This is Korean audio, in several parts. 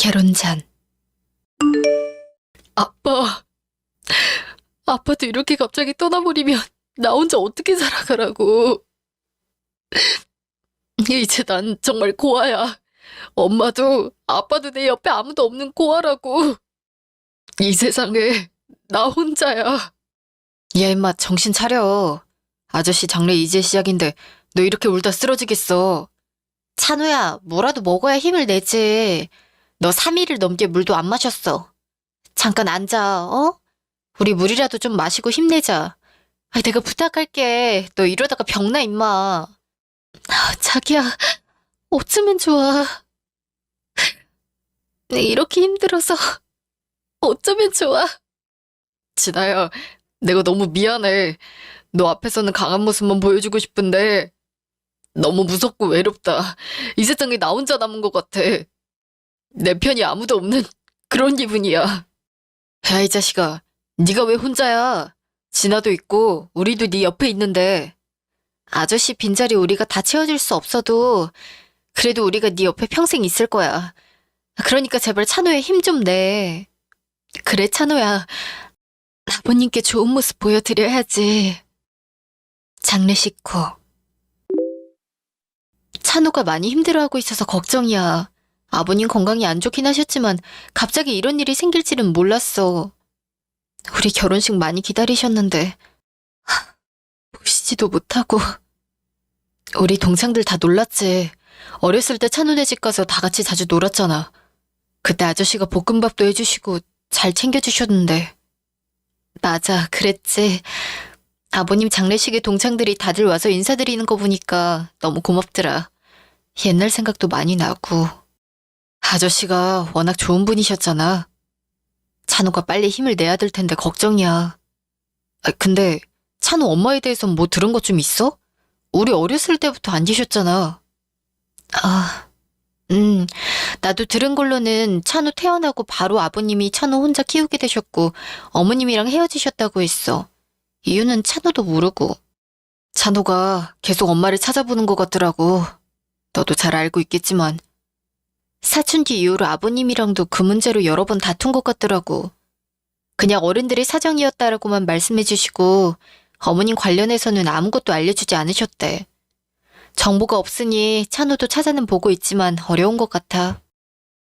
결혼 전. 아빠. 아빠도 이렇게 갑자기 떠나버리면 나 혼자 어떻게 살아가라고. 이제 난 정말 고아야. 엄마도 아빠도 내 옆에 아무도 없는 고아라고. 이 세상에 나 혼자야. 야 임마 정신 차려. 아저씨 장례 이제 시작인데 너 이렇게 울다 쓰러지겠어. 찬우야 뭐라도 먹어야 힘을 내지 너 3일을 넘게 물도 안 마셨어. 잠깐 앉아 어? 우리 물이라도 좀 마시고 힘내자. 아, 내가 부탁할게. 너 이러다가 병나 임마. 아, 자기야 어쩌면 좋아. 내 이렇게 힘들어서 어쩌면 좋아? 진아야 내가 너무 미안해. 너 앞에서는 강한 모습만 보여주고 싶은데 너무 무섭고 외롭다. 이 세상에 나 혼자 남은 것 같아 내 편이 아무도 없는 그런 기분이야 야 이 자식아 네가 왜 혼자야 진아도 있고 우리도 네 옆에 있는데 아저씨 빈자리 우리가 다 채워줄 수 없어도 그래도 우리가 네 옆에 평생 있을 거야. 그러니까 제발 찬호에 힘 좀 내. 그래 찬호야. 아버님께 좋은 모습 보여드려야지. 장례식 후. 찬호가 많이 힘들어하고 있어서 걱정이야. 아버님 건강이 안 좋긴 하셨지만 갑자기 이런 일이 생길 줄은 몰랐어. 우리 결혼식 많이 기다리셨는데 하, 보시지도 못하고 우리 동창들 다 놀랐지. 어렸을 때 찬우네 집 가서 다 같이 자주 놀았잖아. 그때 아저씨가 볶음밥도 해주시고 잘 챙겨주셨는데. 맞아, 그랬지. 아버님 장례식에 동창들이 다들 와서 인사드리는 거 보니까 너무 고맙더라. 옛날 생각도 많이 나고. 아저씨가 워낙 좋은 분이셨잖아. 찬우가 빨리 힘을 내야 될 텐데 걱정이야. 아, 근데 찬우 엄마에 대해선 뭐 들은 것 좀 있어? 우리 어렸을 때부터 안 계셨잖아. 아, 음, 나도 들은 걸로는 찬우 태어나고 바로 아버님이 찬우 혼자 키우게 되셨고 어머님이랑 헤어지셨다고 했어. 이유는 찬우도 모르고. 찬우가 계속 엄마를 찾아보는 것 같더라고. 너도 잘 알고 있겠지만. 사춘기 이후로 아버님이랑도 그 문제로 여러 번 다툰 것 같더라고. 그냥 어른들의 사정이었다라고만 말씀해 주시고 어머님 관련해서는 아무것도 알려주지 않으셨대. 정보가 없으니 찬우도 찾아는 보고 있지만 어려운 것 같아.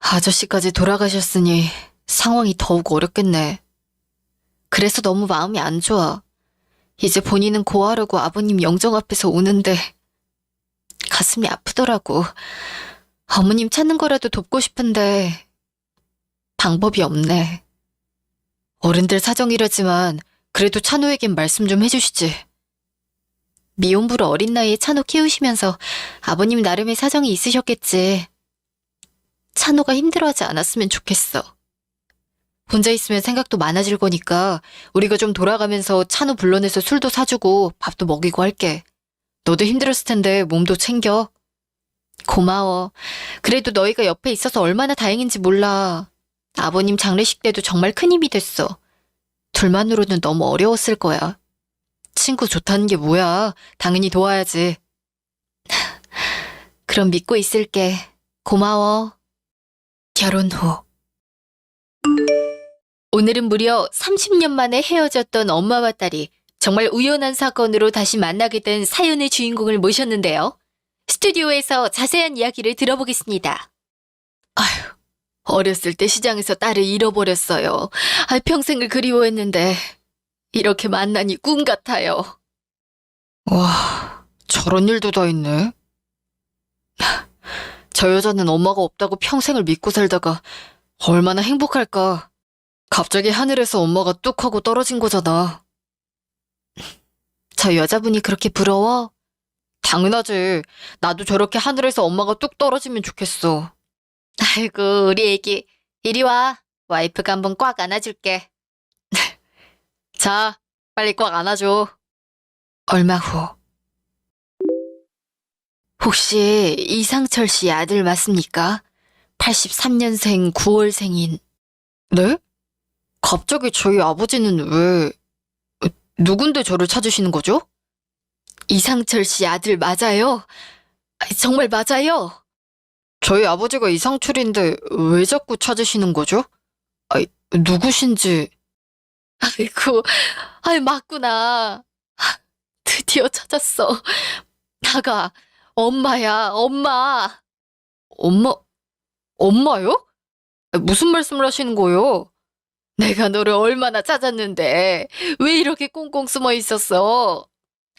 아저씨까지 돌아가셨으니 상황이 더욱 어렵겠네. 그래서 너무 마음이 안 좋아. 이제 본인은 고아라고 아버님 영정 앞에서 우는데 가슴이 아프더라고. 어머님 찾는 거라도 돕고 싶은데 방법이 없네. 어른들 사정이라지만 그래도 찬우에겐 말씀 좀 해주시지. 미혼부로 어린 나이에 찬우 키우시면서 아버님 나름의 사정이 있으셨겠지. 찬우가 힘들어하지 않았으면 좋겠어. 혼자 있으면 생각도 많아질 거니까 우리가 좀 돌아가면서 찬우 불러내서 술도 사주고 밥도 먹이고 할게. 너도 힘들었을 텐데 몸도 챙겨. 고마워. 그래도 너희가 옆에 있어서 얼마나 다행인지 몰라. 아버님 장례식 때도 정말 큰 힘이 됐어. 둘만으로는 너무 어려웠을 거야. 친구 좋다는 게 뭐야. 당연히 도와야지. 그럼 믿고 있을게. 고마워. 결혼 후. 오늘은 무려 30년 만에 헤어졌던 엄마와 딸이 정말 우연한 사건으로 다시 만나게 된 사연의 주인공을 모셨는데요. 스튜디오에서 자세한 이야기를 들어보겠습니다. 아휴, 어렸을 때 시장에서 딸을 잃어버렸어요. 아, 평생을 그리워했는데 이렇게 만나니 꿈 같아요. 와, 저런 일도 다 있네. 저 여자는 엄마가 없다고 평생을 믿고 살다가 얼마나 행복할까. 갑자기 하늘에서 엄마가 뚝 하고 떨어진 거잖아. 저 여자분이 그렇게 부러워? 당연하지. 나도 저렇게 하늘에서 엄마가 뚝 떨어지면 좋겠어. 아이고, 우리 애기. 이리 와. 와이프가 한번 꽉 안아줄게. 자, 빨리 꽉 안아줘. 얼마 후. 혹시 이상철 씨 아들 맞습니까? 83년생 9월생인. 네? 갑자기 저희 아버지는 왜, 누군데 저를 찾으시는 거죠? 이상철 씨 아들 맞아요? 아, 정말 맞아요? 저희 아버지가 이상출인데 왜 자꾸 찾으시는 거죠? 아이, 누구신지. 아이고, 아이, 맞구나. 드디어 찾았어. 나가, 엄마야, 엄마. 엄마, 엄마요? 무슨 말씀을 하시는 거예요? 내가 너를 얼마나 찾았는데 왜 이렇게 꽁꽁 숨어 있었어?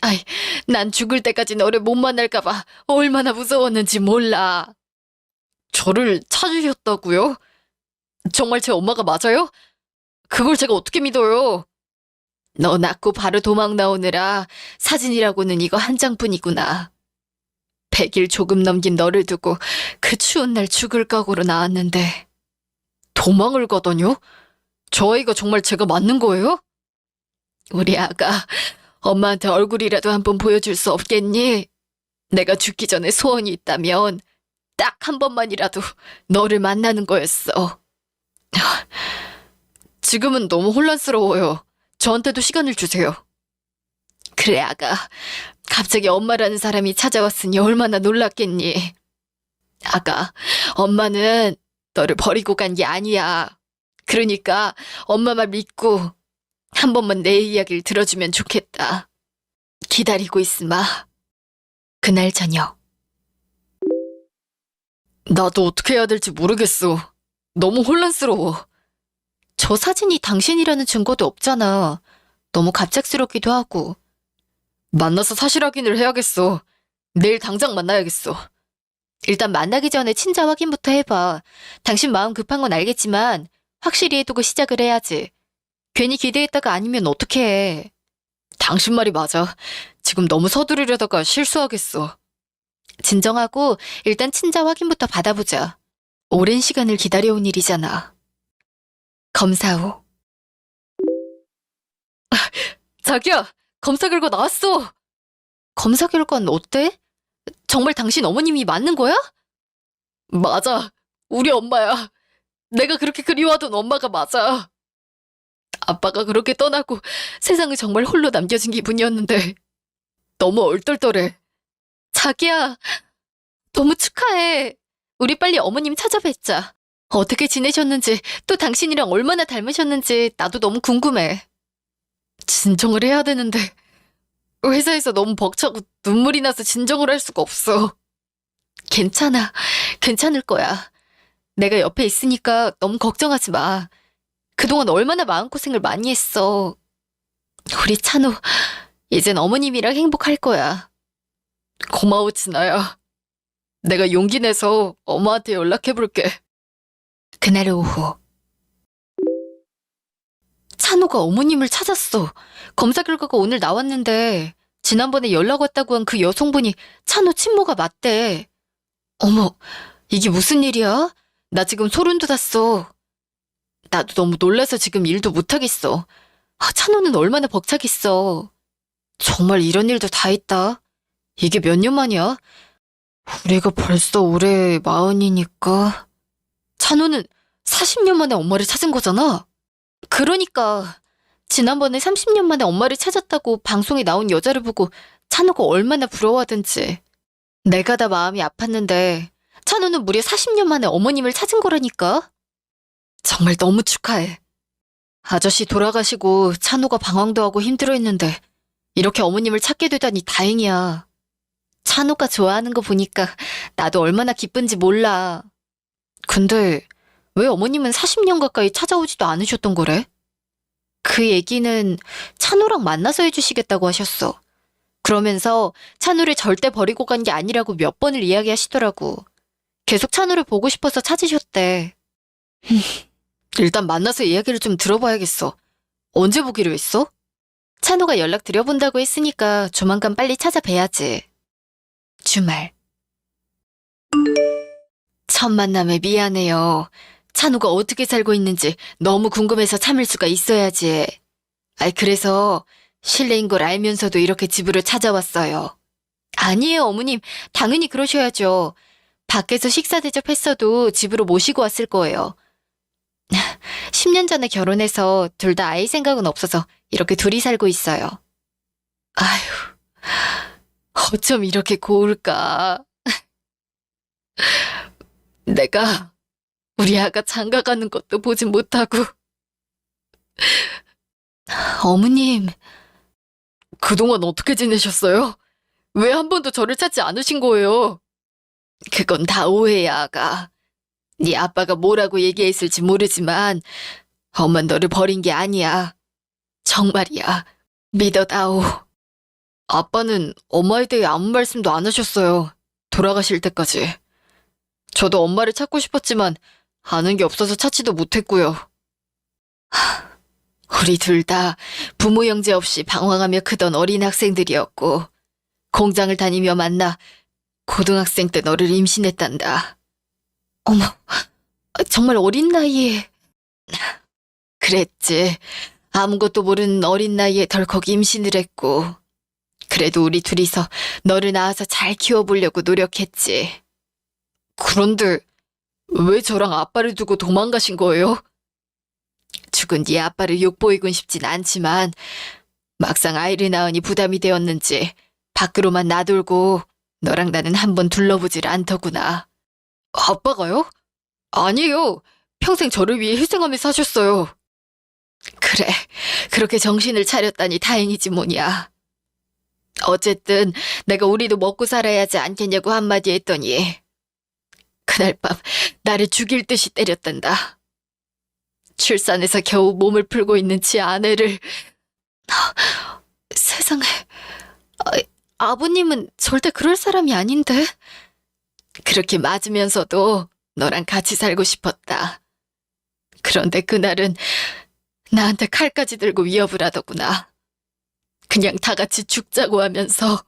아이, 난 죽을 때까지 너를 못 만날까봐 얼마나 무서웠는지 몰라. 저를 찾으셨다고요? 정말 제 엄마가 맞아요? 그걸 제가 어떻게 믿어요? 너 낳고 바로 도망 나오느라 사진이라고는 이거 한 장뿐이구나. 100일 조금 넘긴 너를 두고 그 추운 날 죽을 각오로 나왔는데 도망을 가다뇨? 저 아이가 정말 제가 맞는 거예요? 우리 아가 엄마한테 얼굴이라도 한 번 보여줄 수 없겠니? 내가 죽기 전에 소원이 있다면 딱 한 번만이라도 너를 만나는 거였어. 지금은 너무 혼란스러워요. 저한테도 시간을 주세요. 그래, 아가. 갑자기 엄마라는 사람이 찾아왔으니 얼마나 놀랐겠니? 아가, 엄마는 너를 버리고 간 게 아니야. 그러니까 엄마 말 믿고 한 번만 내 이야기를 들어주면 좋겠다. 기다리고 있으마. 그날 저녁. 나도 어떻게 해야 될지 모르겠어. 너무 혼란스러워. 저 사진이 당신이라는 증거도 없잖아. 너무 갑작스럽기도 하고. 만나서 사실 확인을 해야겠어. 내일 당장 만나야겠어. 일단 만나기 전에 친자 확인부터 해봐. 당신 마음 급한 건 알겠지만 확실히 해두고 시작을 해야지. 괜히 기대했다가 아니면 어떡해. 해. 당신 말이 맞아. 지금 너무 서두르려다가 실수하겠어. 진정하고 일단 친자 확인부터 받아보자. 오랜 시간을 기다려온 일이잖아. 검사 후. 아, 자기야, 검사 결과 나왔어. 검사 결과는 어때? 정말 당신 어머님이 맞는 거야? 맞아. 우리 엄마야. 내가 그렇게 그리워하던 엄마가 맞아. 아빠가 그렇게 떠나고 세상을 정말 홀로 남겨진 기분이었는데 너무 얼떨떨해. 자기야, 너무 축하해. 우리 빨리 어머님 찾아뵙자. 어떻게 지내셨는지, 또 당신이랑 얼마나 닮으셨는지 나도 너무 궁금해. 진정을 해야 되는데 회사에서 너무 벅차고 눈물이 나서 진정을 할 수가 없어. 괜찮아. 괜찮을 거야. 내가 옆에 있으니까 너무 걱정하지 마. 그동안 얼마나 마음고생을 많이 했어. 우리 찬우, 이젠 어머님이랑 행복할 거야. 고마워, 진아야. 내가 용기 내서 엄마한테 연락해볼게. 그날 오후. 찬호가 어머님을 찾았어. 검사 결과가 오늘 나왔는데, 지난번에 연락 왔다고 한 그 여성분이 찬호 친모가 맞대. 어머, 이게 무슨 일이야? 나 지금 소름 돋았어. 나도 너무 놀라서 지금 일도 못하겠어. 아, 찬호는 얼마나 벅차겠어. 정말 이런 일도 다 있다. 이게 몇 년 만이야? 우리가 벌써 올해 마흔이니까. 찬호는 40년 만에 엄마를 찾은 거잖아. 그러니까 지난번에 30년 만에 엄마를 찾았다고 방송에 나온 여자를 보고 찬호가 얼마나 부러워하든지. 내가 다 마음이 아팠는데 찬호는 무려 40년 만에 어머님을 찾은 거라니까. 정말 너무 축하해. 아저씨 돌아가시고 찬호가 방황도 하고 힘들어했는데 이렇게 어머님을 찾게 되다니 다행이야. 찬호가 좋아하는 거 보니까 나도 얼마나 기쁜지 몰라. 근데 왜 어머님은 40년 가까이 찾아오지도 않으셨던 거래? 그 얘기는 찬호랑 만나서 해주시겠다고 하셨어. 그러면서 찬호를 절대 버리고 간 게 아니라고 몇 번을 이야기하시더라고. 계속 찬호를 보고 싶어서 찾으셨대. 일단 만나서 이야기를 좀 들어봐야겠어. 언제 보기로 했어? 찬호가 연락 드려본다고 했으니까 조만간 빨리 찾아뵈야지. 주말. 첫 만남에 미안해요. 찬호가 어떻게 살고 있는지 너무 궁금해서 참을 수가 있어야지. 아이, 그래서 실례인 걸 알면서도 이렇게 집으로 찾아왔어요. 아니에요, 어머님. 당연히 그러셔야죠. 밖에서 식사 대접했어도 집으로 모시고 왔을 거예요. 10년 전에 결혼해서 둘 다 아이 생각은 없어서 이렇게 둘이 살고 있어요. 아휴, 어쩜 이렇게 고울까. 내가 우리 아가 장가 가는 것도 보지 못하고. 어머님. 그동안 어떻게 지내셨어요? 왜 한 번도 저를 찾지 않으신 거예요? 그건 다 오해야, 아가. 네 아빠가 뭐라고 얘기했을지 모르지만 엄만 너를 버린 게 아니야. 정말이야. 믿어다오. 아빠는 엄마에 대해 아무 말씀도 안 하셨어요. 돌아가실 때까지. 저도 엄마를 찾고 싶었지만 아는 게 없어서 찾지도 못했고요. 하, 우리 둘 다 부모 형제 없이 방황하며 크던 어린 학생들이었고 공장을 다니며 만나 고등학생 때 너를 임신했단다. 어머, 정말 어린 나이에. 그랬지. 아무것도 모르는 어린 나이에 덜컥 임신을 했고. 그래도 우리 둘이서 너를 낳아서 잘 키워보려고 노력했지. 그런데 왜 저랑 아빠를 두고 도망가신 거예요? 죽은 네 아빠를 욕보이곤 싶진 않지만 막상 아이를 낳으니 부담이 되었는지 밖으로만 나돌고 너랑 나는 한번 둘러보질 않더구나. 아빠가요? 아니에요. 평생 저를 위해 희생하며 사셨어요. 그래, 그렇게 정신을 차렸다니 다행이지 뭐냐. 어쨌든 내가 우리도 먹고 살아야 하지 않겠냐고 한마디 했더니 그날 밤 나를 죽일 듯이 때렸단다. 출산해서 겨우 몸을 풀고 있는 지 아내를 세상에 아, 아버님은 절대 그럴 사람이 아닌데 그렇게 맞으면서도 너랑 같이 살고 싶었다. 그런데 그날은 나한테 칼까지 들고 위협을 하더구나. 그냥 다 같이 죽자고 하면서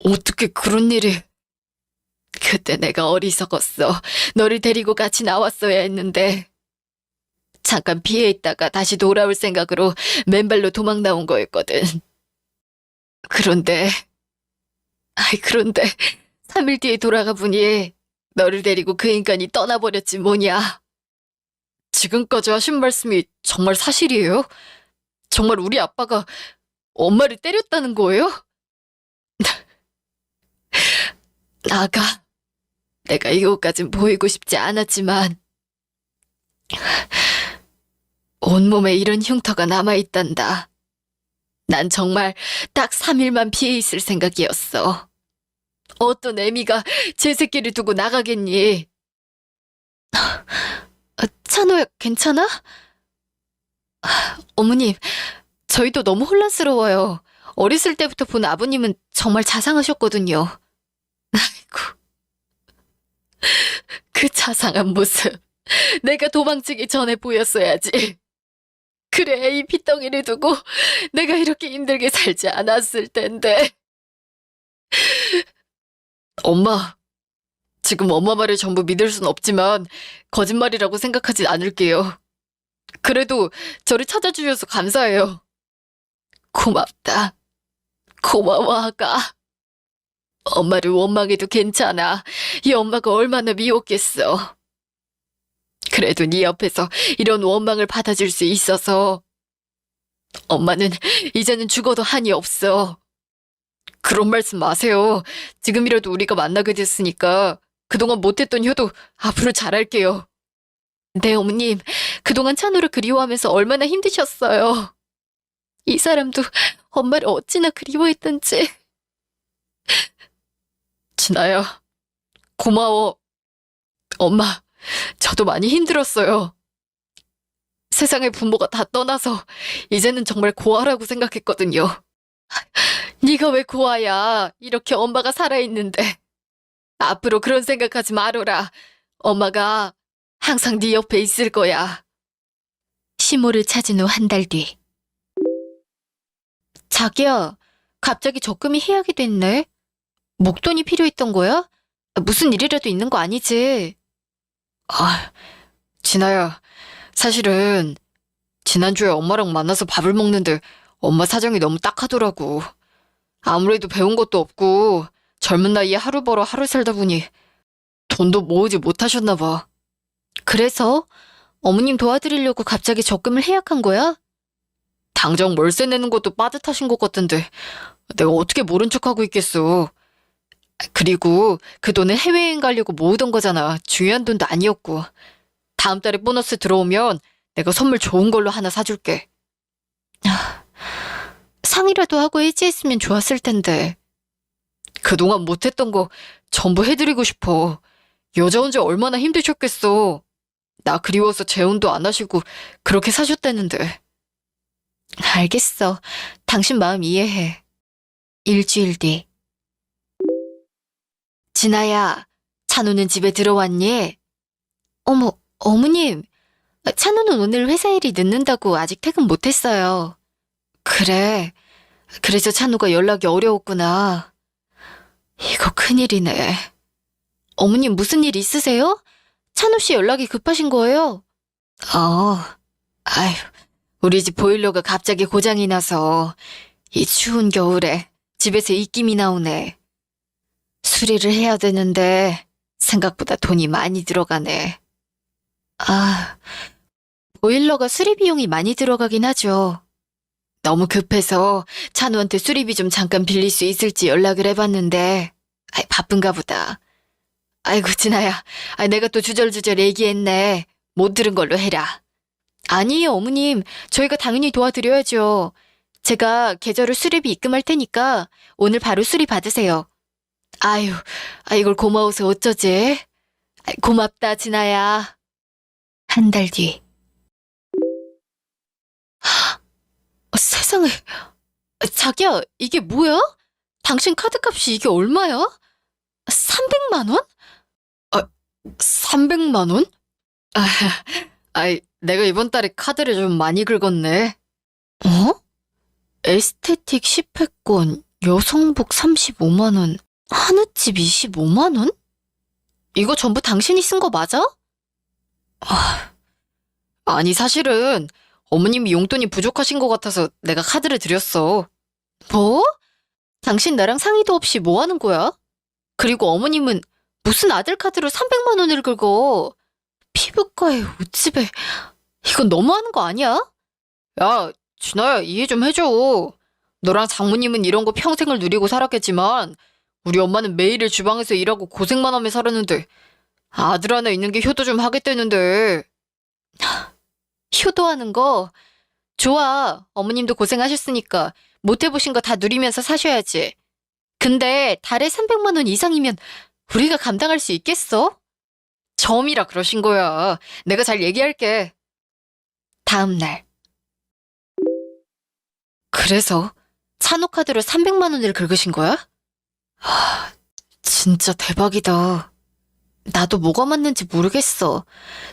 어떻게 그런 일이 그때 내가 어리석었어. 너를 데리고 같이 나왔어야 했는데 잠깐 피해 있다가 다시 돌아올 생각으로 맨발로 도망 나온 거였거든. 그런데 아이 그런데 3일 뒤에 돌아가 보니 너를 데리고 그 인간이 떠나버렸지 뭐냐. 지금까지 하신 말씀이 정말 사실이에요? 정말 우리 아빠가 엄마를 때렸다는 거예요? 나가. 내가 이곳까진 보이고 싶지 않았지만 온몸에 이런 흉터가 남아있단다. 난 정말 딱 3일만 피해 있을 생각이었어. 어떤 애미가 제 새끼를 두고 나가겠니? 아, 찬호야, 괜찮아? 아, 어머님, 저희도 너무 혼란스러워요. 어렸을 때부터 본 아버님은 정말 자상하셨거든요. 아이고. 그 자상한 모습. 내가 도망치기 전에 보였어야지. 그래, 이 핏덩이를 두고 내가 이렇게 힘들게 살지 않았을 텐데. 엄마, 지금 엄마 말을 전부 믿을 순 없지만 거짓말이라고 생각하진 않을게요. 그래도 저를 찾아주셔서 감사해요. 고맙다. 고마워, 아가. 엄마를 원망해도 괜찮아. 이 엄마가 얼마나 미웠겠어. 그래도 네 옆에서 이런 원망을 받아줄 수 있어서 엄마는 이제는 죽어도 한이 없어. 그런 말씀 마세요. 지금이라도 우리가 만나게 됐으니까 그동안 못했던 효도 앞으로 잘할게요. 네, 어머님. 그동안 찬우를 그리워하면서 얼마나 힘드셨어요. 이 사람도 엄마를 어찌나 그리워했던지. 진아야, 고마워. 엄마, 저도 많이 힘들었어요. 세상의 부모가 다 떠나서 이제는 정말 고아라고 생각했거든요. 네가 왜 고아야? 이렇게 엄마가 살아있는데. 앞으로 그런 생각하지 말어라. 엄마가 항상 네 옆에 있을 거야. 시모를 찾은 후 한 달 뒤. 자기야, 갑자기 적금이 해약이 됐네. 목돈이 필요했던 거야? 무슨 일이라도 있는 거 아니지? 아, 진아야, 사실은 지난주에 엄마랑 만나서 밥을 먹는데 엄마 사정이 너무 딱하더라고. 아무래도 배운 것도 없고 젊은 나이에 하루 벌어 하루 살다 보니 돈도 모으지 못하셨나 봐. 그래서 어머님 도와드리려고 갑자기 적금을 해약한 거야? 당장 월세 내는 것도 빠듯하신 것 같던데 내가 어떻게 모른 척하고 있겠어. 그리고 그 돈은 해외여행 가려고 모으던 거잖아. 중요한 돈도 아니었고. 다음 달에 보너스 들어오면 내가 선물 좋은 걸로 하나 사줄게. 아, 상이라도 하고 해지했으면 좋았을 텐데. 그동안 못했던 거 전부 해드리고 싶어. 여자 혼자 얼마나 힘드셨겠어. 나 그리워서 재혼도 안 하시고 그렇게 사셨다는데. 알겠어. 당신 마음 이해해. 일주일 뒤. 진아야, 찬우는 집에 들어왔니? 어머, 어머님. 찬우는 오늘 회사 일이 늦는다고 아직 퇴근 못했어요. 그래. 그래서 찬우가 연락이 어려웠구나. 이거 큰일이네. 어머님 무슨 일 있으세요? 찬우 씨 연락이 급하신 거예요? 어, 아휴, 우리 집 보일러가 갑자기 고장이 나서 이 추운 겨울에 집에서 입김이 나오네. 수리를 해야 되는데 생각보다 돈이 많이 들어가네. 아, 보일러가 수리 비용이 많이 들어가긴 하죠. 너무 급해서 찬우한테 수리비 좀 잠깐 빌릴 수 있을지 연락을 해봤는데, 아이, 바쁜가 보다. 아이고, 진아야. 아, 내가 또 주절주절 얘기했네. 못 들은 걸로 해라. 아니에요, 어머님. 저희가 당연히 도와드려야죠. 제가 계좌로 수리비 입금할 테니까 오늘 바로 수리 받으세요. 아유, 아, 이걸 고마워서 어쩌지? 아이, 고맙다, 진아야. 한 달 뒤. 어, 세상에. 자기야, 이게 뭐야? 당신 카드값이 이게 얼마야? 300만 원? 아, 300만 원? 아, 아이, 내가 이번 달에 카드를 좀 많이 긁었네. 어? 에스테틱 10회권, 여성복 35만 원, 한우집 25만 원? 이거 전부 당신이 쓴 거 맞아? 아, 아니 사실은 어머님이 용돈이 부족하신 것 같아서 내가 카드를 드렸어. 뭐? 당신 나랑 상의도 없이 뭐 하는 거야? 그리고 어머님은 무슨 아들 카드로 300만 원을 긁어? 피부과에 옷집에 이건 너무하는 거 아니야? 야, 진아야 이해 좀 해줘. 너랑 장모님은 이런 거 평생을 누리고 살았겠지만 우리 엄마는 매일을 주방에서 일하고 고생만 하며 살았는데 아들 하나 있는 게 효도 좀 하겠다는데 효도하는 거 좋아. 어머님도 고생하셨으니까 못 해보신 거 다 누리면서 사셔야지. 근데 달에 300만 원 이상이면 우리가 감당할 수 있겠어? 점이라 그러신 거야. 내가 잘 얘기할게. 다음 날. 그래서 찬호 카드로 300만 원을 긁으신 거야? 하, 진짜 대박이다. 나도 뭐가 맞는지 모르겠어.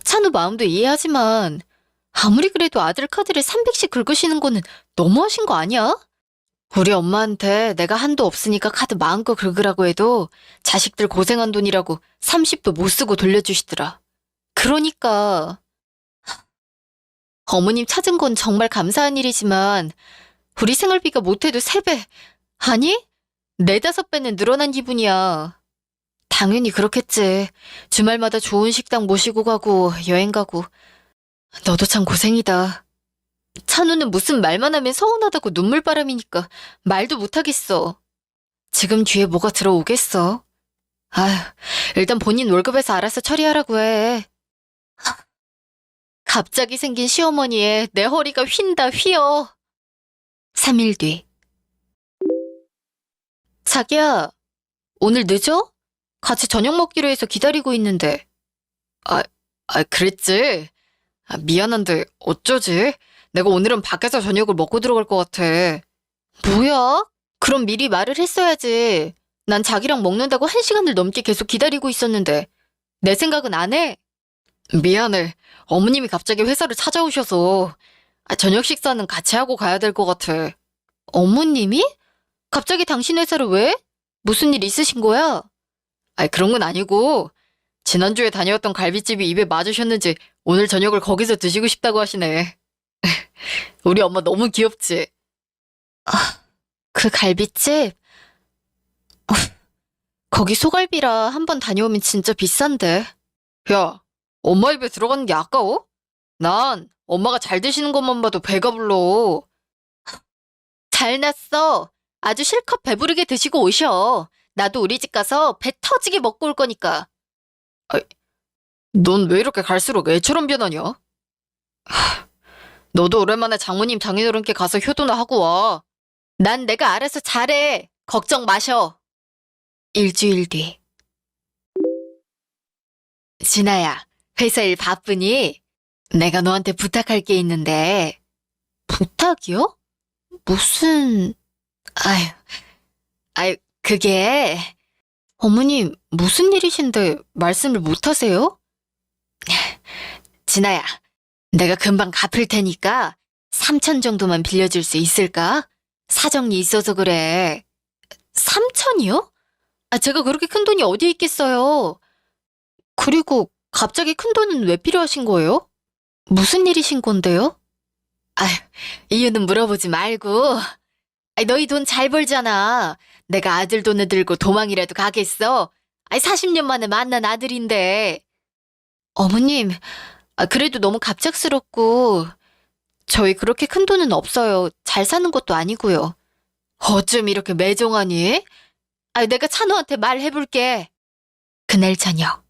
찬우 마음도 이해하지만 아무리 그래도 아들 카드를 300씩 긁으시는 거는 너무하신 거 아니야? 우리 엄마한테 내가 한도 없으니까 카드 마음껏 긁으라고 해도 자식들 고생한 돈이라고 30도 못 쓰고 돌려주시더라. 그러니까 어머님 찾은 건 정말 감사한 일이지만 우리 생활비가 못해도 3배, 아니? 네다섯 배는 늘어난 기분이야. 당연히 그렇겠지. 주말마다 좋은 식당 모시고 가고 여행 가고. 너도 참 고생이다. 찬우는 무슨 말만 하면 서운하다고 눈물바람이니까 말도 못하겠어. 지금 뒤에 뭐가 들어오겠어. 아휴, 일단 본인 월급에서 알아서 처리하라고 해. 하, 갑자기 생긴 시어머니에 내 허리가 휜다 휘어. 3일 뒤. 자기야, 오늘 늦어? 같이 저녁 먹기로 해서 기다리고 있는데. 아, 아, 그랬지? 아, 미안한데, 어쩌지? 내가 오늘은 밖에서 저녁을 먹고 들어갈 것 같아. 뭐야? 그럼 미리 말을 했어야지. 난 자기랑 먹는다고 한 시간을 넘게 계속 기다리고 있었는데. 내 생각은 안 해. 미안해. 어머님이 갑자기 회사를 찾아오셔서. 아, 저녁 식사는 같이 하고 가야 될 것 같아. 어머님이? 갑자기 당신 회사를 왜? 무슨 일 있으신 거야? 아이, 그런 건 아니고, 지난주에 다녀왔던 갈비집이 입에 맞으셨는지 오늘 저녁을 거기서 드시고 싶다고 하시네. 우리 엄마 너무 귀엽지? 아, 그 갈비집? 어, 거기 소갈비라 한 번 다녀오면 진짜 비싼데. 야, 엄마 입에 들어가는 게 아까워? 난 엄마가 잘 드시는 것만 봐도 배가 불러. 잘났어. 아주 실컷 배부르게 드시고 오셔. 나도 우리 집 가서 배 터지게 먹고 올 거니까. 넌 왜 이렇게 갈수록 애처럼 변하냐? 하, 너도 오랜만에 장모님 장인어른께 가서 효도나 하고 와. 난 내가 알아서 잘해. 걱정 마셔. 일주일 뒤. 진아야, 회사 일 바쁘니? 내가 너한테 부탁할 게 있는데. 부탁이요? 무슨, 아유, 아유, 그게. 어머님, 무슨 일이신데 말씀을 못 하세요? 진아야, 내가 금방 갚을 테니까 3천 정도만 빌려줄 수 있을까? 사정이 있어서 그래. 3천이요? 아, 제가 그렇게 큰 돈이 어디 있겠어요. 그리고 갑자기 큰 돈은 왜 필요하신 거예요? 무슨 일이신 건데요? 아휴, 이유는 물어보지 말고. 아이, 너희 돈 잘 벌잖아. 내가 아들 돈을 들고 도망이라도 가겠어. 아이, 40년 만에 만난 아들인데. 어머님, 아, 그래도 너무 갑작스럽고, 저희 그렇게 큰 돈은 없어요. 잘 사는 것도 아니고요. 어쩜 이렇게 매정하니? 아, 내가 찬호한테 말해볼게. 그날 저녁.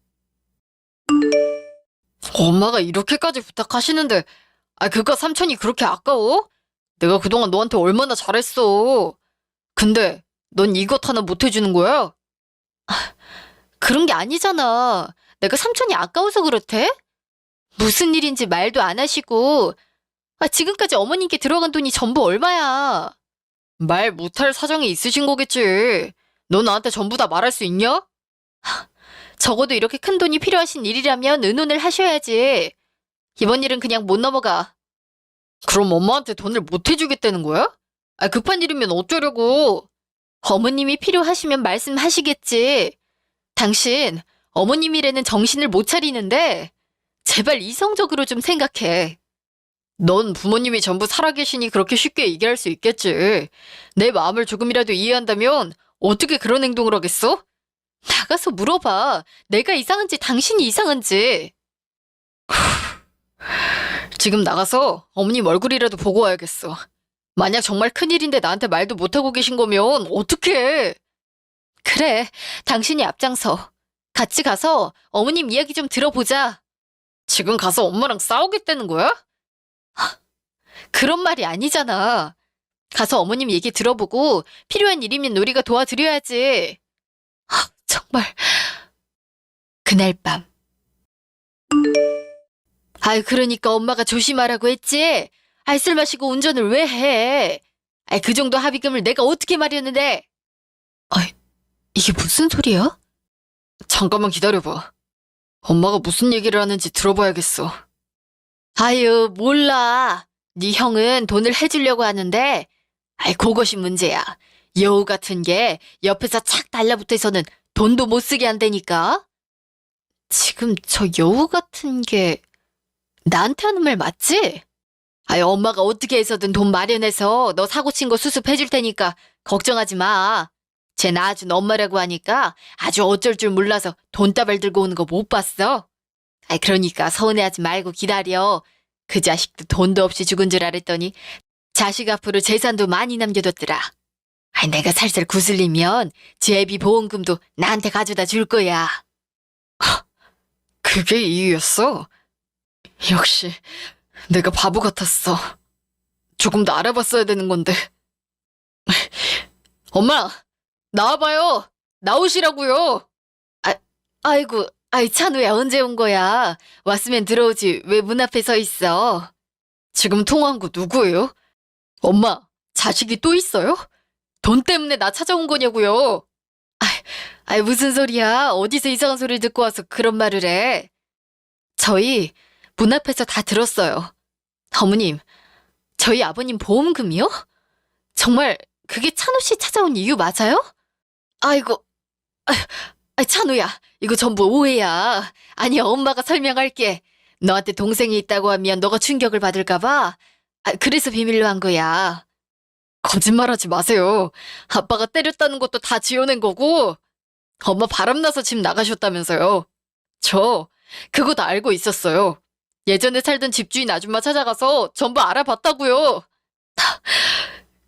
엄마가 이렇게까지 부탁하시는데, 아, 그거 삼천이 그렇게 아까워? 내가 그동안 너한테 얼마나 잘했어. 근데, 넌 이것 하나 못 해주는 거야? 그런 게 아니잖아. 내가 삼촌이 아까워서 그렇대? 무슨 일인지 말도 안 하시고, 아, 지금까지 어머님께 들어간 돈이 전부 얼마야? 말 못할 사정이 있으신 거겠지. 너 나한테 전부 다 말할 수 있냐? 적어도 이렇게 큰 돈이 필요하신 일이라면 의논을 하셔야지. 이번 일은 그냥 못 넘어가. 그럼 엄마한테 돈을 못 해주겠다는 거야? 아, 급한 일이면 어쩌려고. 어머님이 필요하시면 말씀하시겠지. 당신, 어머님 일에는 정신을 못 차리는데, 제발 이성적으로 좀 생각해. 넌 부모님이 전부 살아계시니 그렇게 쉽게 얘기할 수 있겠지. 내 마음을 조금이라도 이해한다면 어떻게 그런 행동을 하겠어? 나가서 물어봐. 내가 이상한지 당신이 이상한지. 지금 나가서 어머님 얼굴이라도 보고 와야겠어. 만약 정말 큰일인데 나한테 말도 못하고 계신 거면 어떡해. 그래, 당신이 앞장서. 같이 가서 어머님 이야기 좀 들어보자. 지금 가서 엄마랑 싸우겠다는 거야? 그런 말이 아니잖아. 가서 어머님 얘기 들어보고 필요한 일이면 우리가 도와드려야지. 아, 정말. 그날 밤. 아이, 그러니까 엄마가 조심하라고 했지. 아이, 술 마시고 운전을 왜 해? 아이, 그 정도 합의금을 내가 어떻게 마련을 해? 아이, 이게 무슨 소리야? 잠깐만 기다려봐. 엄마가 무슨 얘기를 하는지 들어봐야겠어. 아유, 몰라. 네 형은 돈을 해주려고 하는데, 아이, 그것이 문제야. 여우 같은 게 옆에서 착 달라붙어서는 돈도 못 쓰게 한다니까? 지금 저 여우 같은 게 나한테 하는 말 맞지? 아이, 엄마가 어떻게 해서든 돈 마련해서 너 사고 친 거 수습해줄 테니까 걱정하지 마. 쟤 낳아준 엄마라고 하니까 아주 어쩔 줄 몰라서 돈다발 들고 오는 거 못 봤어? 아이, 그러니까 서운해하지 말고 기다려. 그 자식도 돈도 없이 죽은 줄 알았더니 자식 앞으로 재산도 많이 남겨뒀더라. 아이, 내가 살살 구슬리면 제비 보험금도 나한테 가져다 줄 거야. 그게 이유였어? 역시 내가 바보 같았어. 조금 더 알아봤어야 되는 건데. 엄마, 나와봐요. 나오시라고요. 아이고, 아이, 찬우야, 언제 온 거야? 왔으면 들어오지. 왜 문 앞에 서 있어? 지금 통화한 거 누구예요? 엄마, 자식이 또 있어요? 돈 때문에 나 찾아온 거냐고요? 아이, 무슨 소리야? 어디서 이상한 소리를 듣고 와서 그런 말을 해? 저희 문 앞에서 다 들었어요. 어머님, 저희 아버님 보험금이요? 정말 그게 찬우 씨 찾아온 이유 맞아요? 아이고, 아, 아, 찬우야, 이거 전부 오해야. 아니, 엄마가 설명할게. 너한테 동생이 있다고 하면 너가 충격을 받을까봐. 아, 그래서 비밀로 한 거야. 거짓말하지 마세요. 아빠가 때렸다는 것도 다 지어낸 거고, 엄마 바람나서 집 나가셨다면서요. 저 그거 다 알고 있었어요. 예전에 살던 집주인 아줌마 찾아가서 전부 알아봤다고요.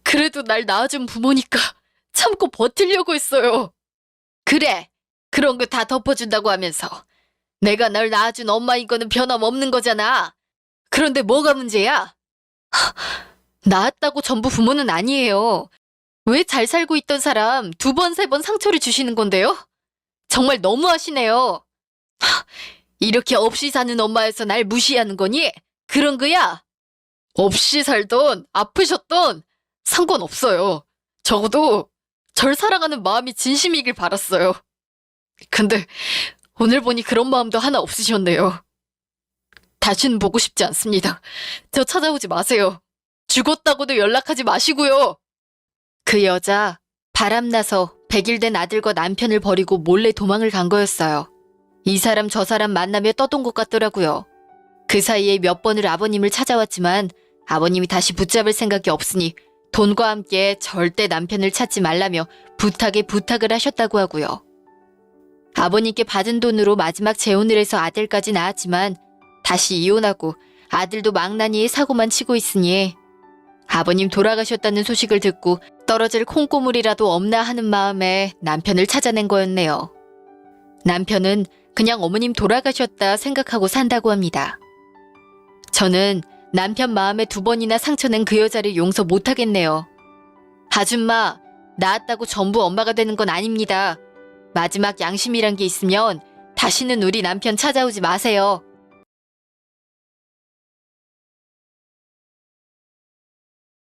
그래도 날 낳아준 부모니까 참고 버틸려고 했어요. 그래. 그런 거 다 덮어준다고 하면서. 내가 널 낳아준 엄마인 거는 변함없는 거잖아. 그런데 뭐가 문제야? 하, 낳았다고 전부 부모는 아니에요. 왜 잘 살고 있던 사람 두 번, 세 번 상처를 주시는 건데요? 정말 너무하시네요. 하, 이렇게 없이 사는 엄마여서 날 무시하는 거니? 그런 거야? 없이 살던, 아프셨던, 상관없어요. 적어도 절 사랑하는 마음이 진심이길 바랐어요. 근데 오늘 보니 그런 마음도 하나 없으셨네요. 다시는 보고 싶지 않습니다. 저 찾아오지 마세요. 죽었다고도 연락하지 마시고요. 그 여자 바람나서 100일 된 아들과 남편을 버리고 몰래 도망을 간 거였어요. 이 사람 저 사람 만나며 떠돈 것 같더라고요. 그 사이에 몇 번을 아버님을 찾아왔지만 아버님이 다시 붙잡을 생각이 없으니 돈과 함께 절대 남편을 찾지 말라며 부탁에 부탁을 하셨다고 하고요. 아버님께 받은 돈으로 마지막 재혼을 해서 아들까지 낳았지만 다시 이혼하고 아들도 망나니에 사고만 치고 있으니 아버님 돌아가셨다는 소식을 듣고 떨어질 콩고물이라도 없나 하는 마음에 남편을 찾아낸 거였네요. 남편은 그냥 어머님 돌아가셨다 생각하고 산다고 합니다. 저는 남편 마음에 두 번이나 상처낸 그 여자를 용서 못하겠네요. 아줌마, 낳았다고 전부 엄마가 되는 건 아닙니다. 마지막 양심이란 게 있으면 다시는 우리 남편 찾아오지 마세요.